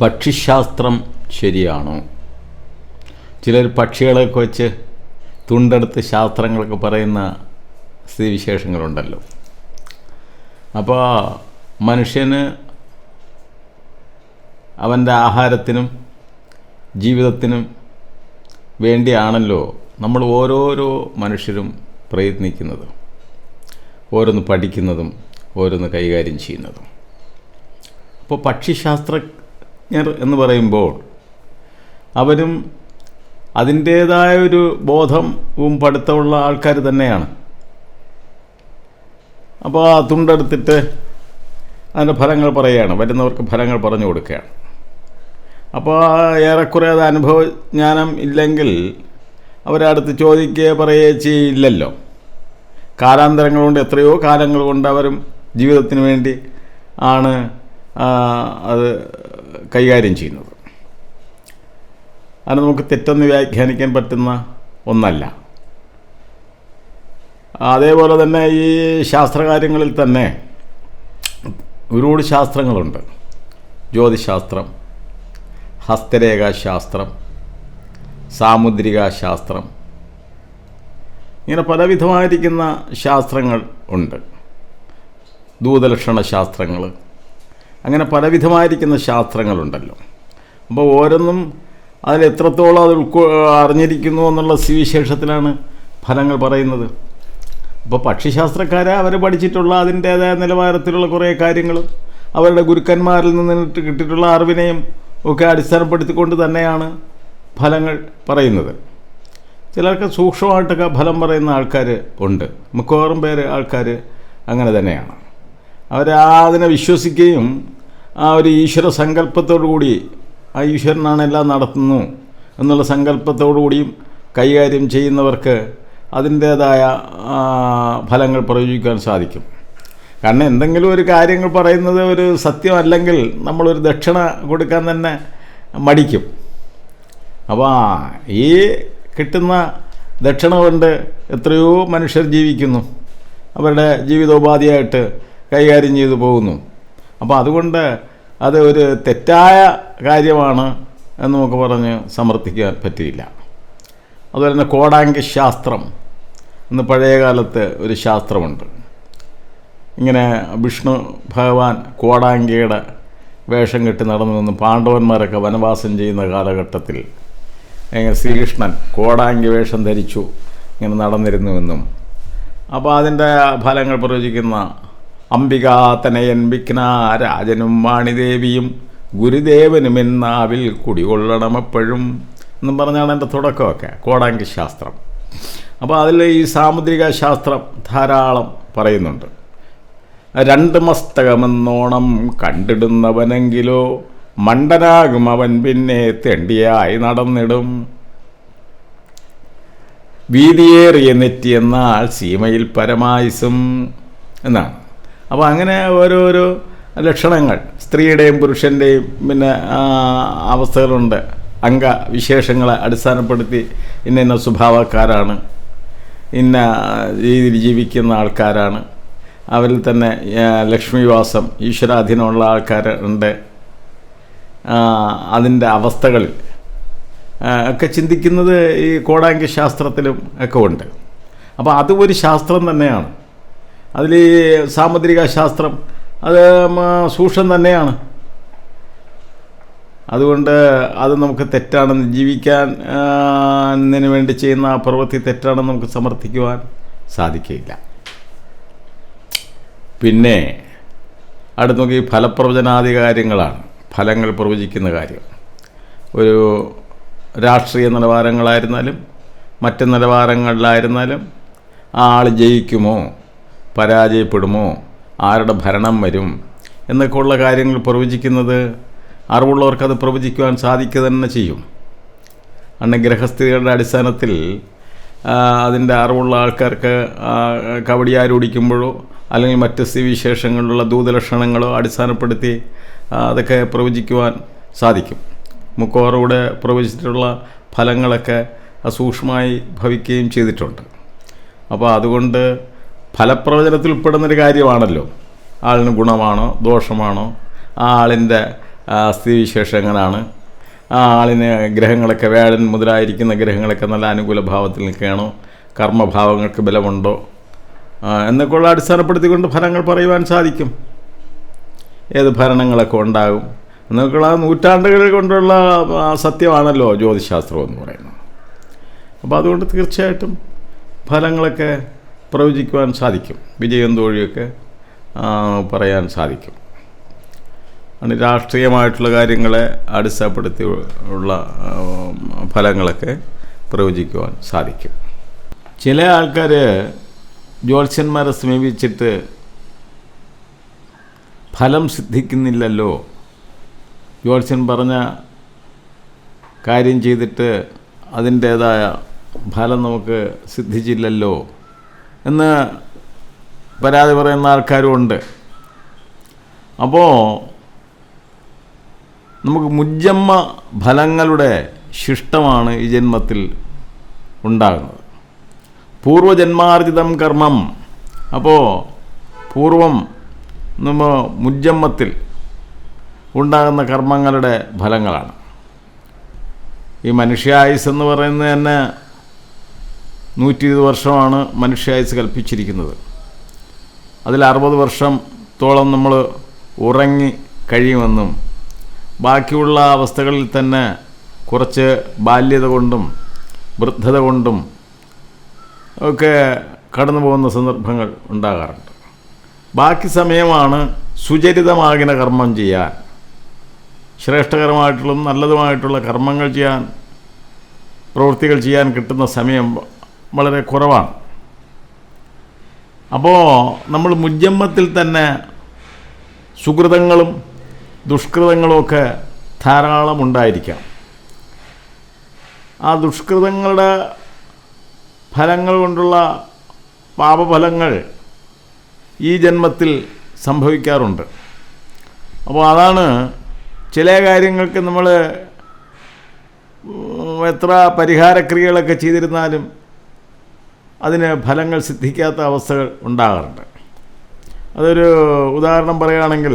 പക്ഷിശാസ്ത്രം ശരിയാണോ? ചിലർ പക്ഷികളെയൊക്കെ വെച്ച് തുണ്ടെടുത്ത് ശാസ്ത്രങ്ങളൊക്കെ പറയുന്ന സ്ഥിതിവിശേഷങ്ങളുണ്ടല്ലോ. അപ്പോൾ മനുഷ്യന് അവന്റെ ആഹാരത്തിനും ജീവിതത്തിനും വേണ്ടിയാണല്ലോ നമ്മൾ ഓരോരോ മനുഷ്യരും പ്രയത്നിക്കുന്നത് ഓരോന്ന് പഠിക്കുന്നതും ഓരോന്ന് കൈകാര്യം ചെയ്യുന്നതും. അപ്പോൾ പക്ഷിശാസ്ത്രജ്ഞർ എന്ന് പറയുമ്പോൾ അവരും അതിന്റേതായ ഒരു ബോധവും പഠിത്തമുള്ള ആൾക്കാർ തന്നെയാണ്. അപ്പോൾ ആ തുണ്ടെടുത്തിട്ട് അതിന്റെ ഫലങ്ങൾ പറയുകയാണ്. വരുന്നവർക്ക് ഫലങ്ങൾ പറഞ്ഞു കൊടുക്കുകയാണ്. അപ്പോൾ ഏറെക്കുറെ അത് അനുഭവജ്ഞാനം ഇല്ലെങ്കിൽ അവരടുത്ത് ചോദിക്കുകയോ പറയുകയോ ചെയ്യില്ലല്ലോ. കാലാന്തരങ്ങൾ കൊണ്ട് എത്രയോ കാലങ്ങൾ കൊണ്ട് അവരും ജീവിതത്തിന് വേണ്ടി ആണ് അത് കൈകാര്യം ചെയ്യുന്നത്. അത് നമുക്ക് തെറ്റെന്ന് വ്യാഖ്യാനിക്കാൻ പറ്റുന്ന ഒന്നല്ല. അതേപോലെ തന്നെ ഈ ശാസ്ത്രകാര്യങ്ങളിൽ തന്നെ ഒരുപാട് ശാസ്ത്രങ്ങളുണ്ട്. ജ്യോതിശാസ്ത്രം ഹസ്തരേഖാശാസ്ത്രം സാമുദ്രിക ശാസ്ത്രം ഇങ്ങനെ പലവിധമായിരിക്കുന്ന ശാസ്ത്രങ്ങൾ ഉണ്ട്. ദൂതലക്ഷണ ശാസ്ത്രങ്ങൾ അങ്ങനെ പലവിധമായിരിക്കുന്ന ശാസ്ത്രങ്ങളുണ്ടല്ലോ. അപ്പോൾ ഓരോന്നും അതിൽ എത്രത്തോളം അത് ഉൾക്കൊ അറിഞ്ഞിരിക്കുന്നു എന്നുള്ള സ്ഥിതിവിശേഷത്തിലാണ് ഫലങ്ങൾ പറയുന്നത്. അപ്പോൾ പക്ഷിശാസ്ത്രക്കാരെ അവർ പഠിച്ചിട്ടുള്ള അതിന്റേതായ നിലവാരത്തിലുള്ള കുറേ കാര്യങ്ങളും. അവരുടെ ഗുരുക്കന്മാരിൽ നിന്നിട്ട് കിട്ടിയിട്ടുള്ള അറിവിനെയും ഒക്കെ അടിസ്ഥാനപ്പെടുത്തിക്കൊണ്ട് തന്നെയാണ് ഫലങ്ങൾ പറയുന്നത്. ചിലർക്ക് സൂക്ഷ്മമായിട്ടൊക്കെ ഫലം പറയുന്ന ആൾക്കാർ ഉണ്ട്. മിക്കവാറും പേര് ആൾക്കാർ അങ്ങനെ തന്നെയാണ്. അവർ അതിനെ വിശ്വസിക്കുകയും ആ ഒരു ഈശ്വര സങ്കല്പത്തോടു കൂടി ആ ഈശ്വരനാണ് എല്ലാം നടത്തുന്നു എന്നുള്ള സങ്കല്പത്തോടു കൂടിയും കൈകാര്യം ചെയ്യുന്നവർക്ക് അതിന്റേതായ ഫലങ്ങൾ പ്രയോജിക്കാൻ സാധിക്കും. കാരണം എന്തെങ്കിലും ഒരു കാര്യങ്ങൾ പറയുന്നത് ഒരു സത്യമല്ലെങ്കിൽ നമ്മളൊരു ദക്ഷിണ കൊടുക്കാൻ തന്നെ മടിക്കും. അപ്പോൾ ഈ കിട്ടുന്ന ദക്ഷിണ കൊണ്ട് എത്രയോ മനുഷ്യർ ജീവിക്കുന്നു. അവരുടെ ജീവിതോപാധിയായിട്ട് കൈകാര്യം ചെയ്തു പോകുന്നു. അപ്പോൾ അതുകൊണ്ട് അത് ഒരു തെറ്റായ കാര്യമാണ് എന്ന് നമുക്ക് പറഞ്ഞ് സമർത്ഥിക്കാൻ പറ്റില്ല അതുപോലെ തന്നെ കോടാങ്കി ശാസ്ത്രം എന്ന് പഴയ കാലത്ത് ഒരു ശാസ്ത്രമുണ്ട്. ഇങ്ങനെ വിഷ്ണു ഭഗവാൻ കോടാങ്കിയുടെ വേഷം കെട്ടി നടന്നു നിന്ന് പാണ്ഡവന്മാരൊക്കെ വനവാസം ചെയ്യുന്ന കാലഘട്ടത്തിൽ ഇങ്ങനെ ശ്രീകൃഷ്ണൻ കോടാങ്കി വേഷം ധരിച്ചു ഇങ്ങനെ നടന്നിരുന്നുവെന്നും അപ്പോൾ അതിന്റെ ഫലങ്ങൾ പ്രവചിക്കുന്ന അംബികാതനയൻ വിഘ്ന രാജനും വാണിദേവിയും ഗുരുദേവനും എന്നാവിൽ കുടികൊള്ളണം എപ്പോഴും. എന്നും പറഞ്ഞാണ് എന്റെ തുടക്കമൊക്കെ കോടാങ്കി ശാസ്ത്രം അപ്പോൾ അതിൽ ഈ സാമുദ്രിക ശാസ്ത്രം ധാരാളം പറയുന്നുണ്ട്. രണ്ട് മസ്തകമെന്നോണം കണ്ടിടുന്നവനെങ്കിലോ മണ്ടനാകും അവൻ പിന്നെ തെണ്ടിയായി നടന്നിടും. വീതിയേറിയ നെറ്റി എന്നാൽ സീമയിൽ പരമായുസും എന്നാണ്. അപ്പോൾ അങ്ങനെ ഓരോരോ ലക്ഷണങ്ങൾ സ്ത്രീയുടെയും പുരുഷന്റെയും പിന്നെ ആ, അവസ്ഥകളുണ്ട് അംഗവിശേഷങ്ങളെ അടിസ്ഥാനപ്പെടുത്തി ഇന്ന ഇന്ന സ്വഭാവക്കാരാണ് ഇന്ന രീതിയിൽ ജീവിക്കുന്ന ആൾക്കാരാണ്. അവരിൽ തന്നെ ലക്ഷ്മിവാസം ഈശ്വരാധീനമുള്ള ആൾക്കാരുണ്ട് അതിന്റെ അവസ്ഥകളിൽ ഒക്കെ ചിന്തിക്കുന്നത് ഈ കോടാങ്കി ശാസ്ത്രത്തിലും ഒക്കെ ഉണ്ട്. അപ്പോൾ അത് ഒരു ശാസ്ത്രം തന്നെയാണ്. അതിൽ ഈ സാമുദ്രിക ശാസ്ത്രം അത് സൂക്ഷ്മം തന്നെയാണ്. അതുകൊണ്ട് അത് നമുക്ക് തെറ്റാണെന്ന് ജീവിക്കാൻ വേണ്ടി ചെയ്യുന്ന ആ പ്രവൃത്തി തെറ്റാണെന്ന് നമുക്ക് സമർത്ഥിക്കുവാൻ സാധിക്കില്ല പിന്നെ അടുത്ത് നോക്കി ഫലപ്രവചനാദി കാര്യങ്ങളാണ് ഫലങ്ങൾ പ്രവചിക്കുന്ന കാര്യം. ഒരു രാഷ്ട്രീയ നിലവാരങ്ങളായിരുന്നാലും മറ്റ് നിലവാരങ്ങളിലായിരുന്നാലും ആ ആൾ ജയിക്കുമോ പരാജയപ്പെടുമോ ആരുടെ ഭരണം വരും എന്നൊക്കെയുള്ള കാര്യങ്ങൾ പ്രവചിക്കുന്നത് അറിവുള്ളവർക്ക് അത് പ്രവചിക്കുവാൻ സാധിക്കുക തന്നെ ചെയ്യും. അന്ന് ഗ്രഹസ്ഥിതികളുടെ അടിസ്ഥാനത്തിൽ അതിന്റെ അറിവുള്ള ആൾക്കാർക്ക് കവടിയാരോടിക്കുമ്പോഴോ അല്ലെങ്കിൽ മറ്റ് സ്ഥിതിവിശേഷങ്ങളിലുള്ള ദൂതലക്ഷണങ്ങളോ അടിസ്ഥാനപ്പെടുത്തി അതൊക്കെ പ്രവചിക്കുവാൻ സാധിക്കും. മുക്കോറൂടെ പ്രവചിച്ചിട്ടുള്ള ഫലങ്ങളൊക്കെ അസൂക്ഷ്മമായി ഭവിക്കുകയും ചെയ്തിട്ടുണ്ട്. അപ്പോൾ അതുകൊണ്ട് ഫലപ്രവചനത്തിൽ ഉൾപ്പെടുന്നൊരു കാര്യമാണല്ലോ. ആളിന് ഗുണമാണോ ദോഷമാണോ ആ ആളിന്റെ ആ, സ്ഥിതിവിശേഷം എങ്ങനെയാണ് ആ ആളിന് ഗ്രഹങ്ങളൊക്കെ വേഴൻ മുതലായിരിക്കുന്ന ഗ്രഹങ്ങളൊക്കെ നല്ല അനുകൂല ഭാവത്തിൽ നിൽക്കുകയാണോ? കർമ്മഭാവങ്ങൾക്ക് ബലമുണ്ടോ? എന്നൊക്കെയുള്ള അടിസ്ഥാനപ്പെടുത്തിക്കൊണ്ട് ഫലങ്ങൾ പറയുവാൻ സാധിക്കും. ഏത് ഭരണങ്ങളൊക്കെ ഉണ്ടാകും? എന്നൊക്കെയുള്ള നൂറ്റാണ്ടുകൾ കൊണ്ടുള്ള സത്യമാണല്ലോ ജ്യോതിശാസ്ത്രം എന്ന് പറയുന്നത്. അപ്പോൾ അതുകൊണ്ട് തീർച്ചയായിട്ടും ഫലങ്ങളൊക്കെ പ്രവചിക്കുവാൻ സാധിക്കും. വിജയം തോഴിയൊക്കെ പറയാൻ സാധിക്കും. ആണ് രാഷ്ട്രീയമായിട്ടുള്ള കാര്യങ്ങളെ അടിസ്ഥാനപ്പെടുത്തി ഉള്ള ഫലങ്ങളൊക്കെ പ്രവചിക്കുവാൻ സാധിക്കും. ചില ആൾക്കാർ ജ്യോത്സ്യന്മാരെ സമീപിച്ചിട്ട് ഫലം സിദ്ധിക്കുന്നില്ലല്ലോ. ജ്യോത്സ്യൻ പറഞ്ഞ കാര്യം ചെയ്തിട്ട് അതിന്റേതായ ഫലം നമുക്ക് സിദ്ധിച്ചില്ലല്ലോ എന്ന് പരാതി പറയുന്ന ആൾക്കാരും ഉണ്ട്. അപ്പോൾ നമുക്ക് മുജ്ജമ്മ ഫലങ്ങളുടെ ശിഷ്ടമാണ് ഈ ജന്മത്തിൽ ഉണ്ടാകുന്നത്. പൂർവജന്മാർജിതം കർമ്മം. അപ്പോൾ പൂർവം നമ്മ മുജ്ജമ്മത്തിൽ ഉണ്ടാകുന്ന കർമ്മങ്ങളുടെ ഫലങ്ങളാണ്. ഈ മനുഷ്യായുസ് എന്ന് പറയുന്നത് തന്നെ നൂറ്റി ഇരുപത് വർഷമാണ് മനുഷ്യായുസ് കൽപ്പിച്ചിരിക്കുന്നത്. അതിൽ അറുപത് വർഷത്തോളം നമ്മൾ ഉറങ്ങി കഴിയുമെന്നും ബാക്കിയുള്ള അവസ്ഥകളിൽ തന്നെ കുറച്ച് ബാല്യത കൊണ്ടും വൃദ്ധത കൊണ്ടും ഒക്കെ കടന്നു പോകുന്ന സന്ദർഭങ്ങൾ ഉണ്ടാകാറുണ്ട്. ബാക്കി സമയമാണ് സുചരിതമാകിന കർമ്മം ചെയ്യാൻ ശ്രേഷ്ഠകരമായിട്ടുള്ള നല്ലതുമായിട്ടുള്ള കർമ്മങ്ങൾ ചെയ്യാൻ പ്രവൃത്തികൾ ചെയ്യാൻ കിട്ടുന്ന സമയം വളരെ കുറവാണ്. അപ്പോൾ നമ്മൾ മുജ്ജമ്മത്തിൽ തന്നെ സുഹൃതങ്ങളും ദുഷ്കൃതങ്ങളുമൊക്കെ ധാരാളം ഉണ്ടായിരിക്കാം ആ ദുഷ്കൃതങ്ങളുടെ ഫലങ്ങൾ കൊണ്ടുള്ള പാപഫലങ്ങൾ ഈ ജന്മത്തിൽ സംഭവിക്കാറുണ്ട്. അപ്പോൾ അതാണ് ചില കാര്യങ്ങൾക്ക് നമ്മൾ എത്ര പരിഹാരക്രിയകളൊക്കെ ചെയ്തിരുന്നാലും അതിന് ഫലങ്ങൾ സിദ്ധിക്കാത്ത അവസ്ഥകൾ ഉണ്ടാകാറുണ്ട്. അതൊരു ഉദാഹരണം പറയുകയാണെങ്കിൽ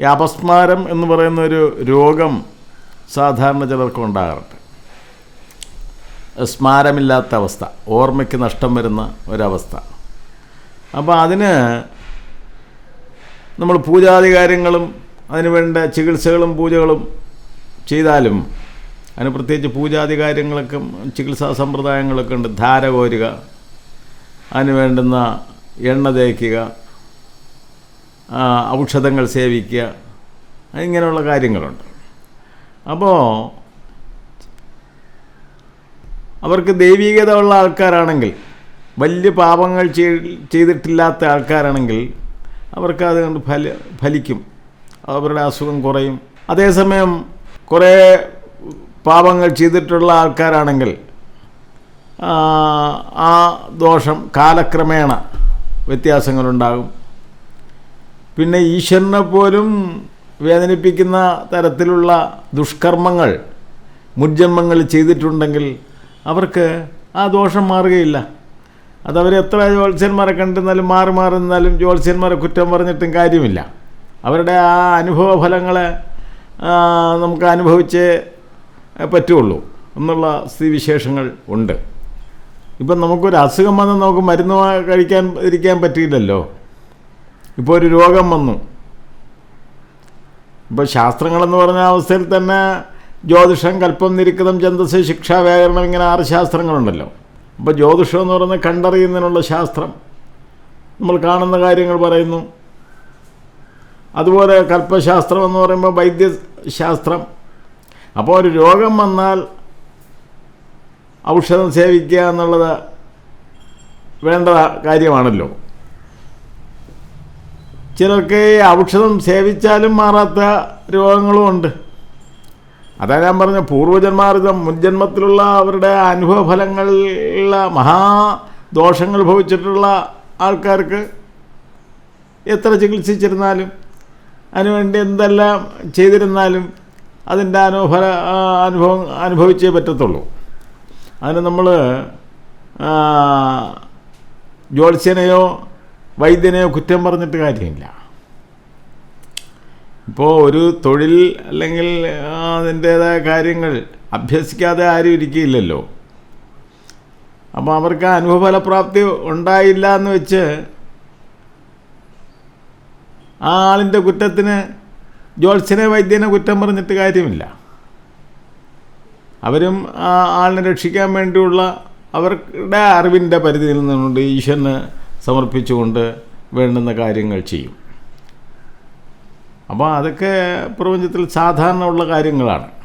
ഈ അപസ്മാരം എന്ന് പറയുന്ന ഒരു രോഗം സാധാരണ ചിലർക്ക് ഉണ്ടാകാറുണ്ട്. സ്മാരമില്ലാത്ത അവസ്ഥ ഓർമ്മയ്ക്ക് നഷ്ടം വരുന്ന ഒരവസ്ഥ. അപ്പോൾ അതിന് നമ്മൾ പൂജാധികാരങ്ങളും അതിന് വേണ്ട ചികിത്സകളും പൂജകളും ചെയ്താലും അതിന് പ്രത്യേകിച്ച് പൂജാധികാരങ്ങളൊക്കെ ചികിത്സാ സമ്പ്രദായങ്ങളൊക്കെ ഉണ്ട്. ധാര കോരുക അതിന് വേണ്ടുന്ന എണ്ണ തേക്കുക ഔഷധങ്ങൾ സേവിക്കുക. ഇങ്ങനെയുള്ള കാര്യങ്ങളുണ്ട്. അപ്പോൾ അവർക്ക് ദൈവീകത ഉള്ള ആൾക്കാരാണെങ്കിൽ വലിയ പാപങ്ങൾ ചെയ്തിട്ടില്ലാത്ത ആൾക്കാരാണെങ്കിൽ അവർക്ക് അതുകൊണ്ട് ഫല ഫലിക്കും. അവരുടെ അസുഖം കുറയും. അതേസമയം കുറേ പാപങ്ങൾ ചെയ്തിട്ടുള്ള ആൾക്കാരാണെങ്കിൽ ആ, ദോഷം കാലക്രമേണ വ്യത്യാസങ്ങളുണ്ടാകും. പിന്നെ ഈശ്വരനെ പോലും വേദനിപ്പിക്കുന്ന തരത്തിലുള്ള ദുഷ്കർമ്മങ്ങൾ മുജ്ജന്മങ്ങൾ ചെയ്തിട്ടുണ്ടെങ്കിൽ അവർക്ക് ആ ദോഷം മാറുകയില്ല. അതവർ എത്ര ജ്യോത്സ്യന്മാരെ കണ്ടിരുന്നാലും മാറി മാറി നിന്നാലും ജ്യോത്സ്യന്മാരെ കുറ്റം പറഞ്ഞിട്ടും കാര്യമില്ല. അവരുടെ ആ അനുഭവ ഫലങ്ങളെ നമുക്ക് അനുഭവിച്ചേ പറ്റുള്ളൂ എന്നുള്ള സ്ഥിതിവിശേഷങ്ങൾ ഉണ്ട്. ഇപ്പം നമുക്കൊരു അസുഖം വന്നാൽ നമുക്ക് മരുന്ന് കഴിക്കാൻ ഇരിക്കാൻ പറ്റിയില്ലല്ലോ. ഇപ്പോൾ ഒരു രോഗം വന്നു. ഇപ്പോൾ ശാസ്ത്രങ്ങളെന്ന് പറഞ്ഞ അവസ്ഥയിൽ തന്നെ ജ്യോതിഷം കൽപ്പം നിരുക്കതം ഛന്തസ് ശിക്ഷ വ്യാകരണം ഇങ്ങനെ ആറ് ശാസ്ത്രങ്ങളുണ്ടല്ലോ. അപ്പോൾ ജ്യോതിഷം എന്ന് പറയുന്നത് കണ്ടറിയുന്നതിനുള്ള ശാസ്ത്രം. നമ്മൾ കാണുന്ന കാര്യങ്ങൾ പറയുന്നു. അതുപോലെ കൽപ്പശാസ്ത്രം എന്ന് പറയുമ്പോൾ വൈദ്യശാസ്ത്രം. അപ്പോൾ ഒരു രോഗം വന്നാൽ ഔഷധം സേവിക്കുക എന്നുള്ളത് വേണ്ട കാര്യമാണല്ലോ. ചിലർക്ക് ഔഷധം സേവിച്ചാലും മാറാത്ത രോഗങ്ങളും ഉണ്ട്. അതാ ഞാൻ പറഞ്ഞ പൂർവജന്മാർഗം മുൻജന്മത്തിലുള്ള അവരുടെ അനുഭവഫലങ്ങളിലുള്ള മഹാദോഷങ്ങൾ ഭവിച്ചിട്ടുള്ള ആൾക്കാർക്ക് എത്ര ചികിത്സിച്ചിരുന്നാലും അതിനുവേണ്ടി എന്തെല്ലാം ചെയ്തിരുന്നാലും അതിന്റെ അനുഭവ അനുഭവം അനുഭവിച്ചേ പറ്റത്തുള്ളൂ. അതിന് നമ്മൾ ജ്യോത്സ്യനെയോ വൈദ്യനെയോ കുറ്റം പറഞ്ഞിട്ട് കാര്യമില്ല. ഇപ്പോൾ ഒരു തൊഴിൽ അല്ലെങ്കിൽ അതിന്റേതായ കാര്യങ്ങൾ അഭ്യസിക്കാതെ ആരും ഇരിക്കില്ലല്ലോ അപ്പോൾ അവർക്ക് അനുഭവഫലപ്രാപ്തി ഉണ്ടായില്ല എന്ന് വെച്ച് ആ ആളിന്റെ കുറ്റത്തിന് ജോത്സ്യനെ വൈദ്യനെ കുറ്റം പറഞ്ഞിട്ട് കാര്യമില്ല. അവരും ആ ആളിനെ രക്ഷിക്കാൻ വേണ്ടിയുള്ള അവരുടെ അറിവിന്റെ പരിധിയിൽ നിന്നുകൊണ്ട് ഈശ്വരന് സമർപ്പിച്ചുകൊണ്ട് വേണ്ടുന്ന കാര്യങ്ങൾ ചെയ്യും. അപ്പോൾ അതൊക്കെ പ്രപഞ്ചത്തിൽ സാധാരണ ഉള്ള കാര്യങ്ങളാണ്.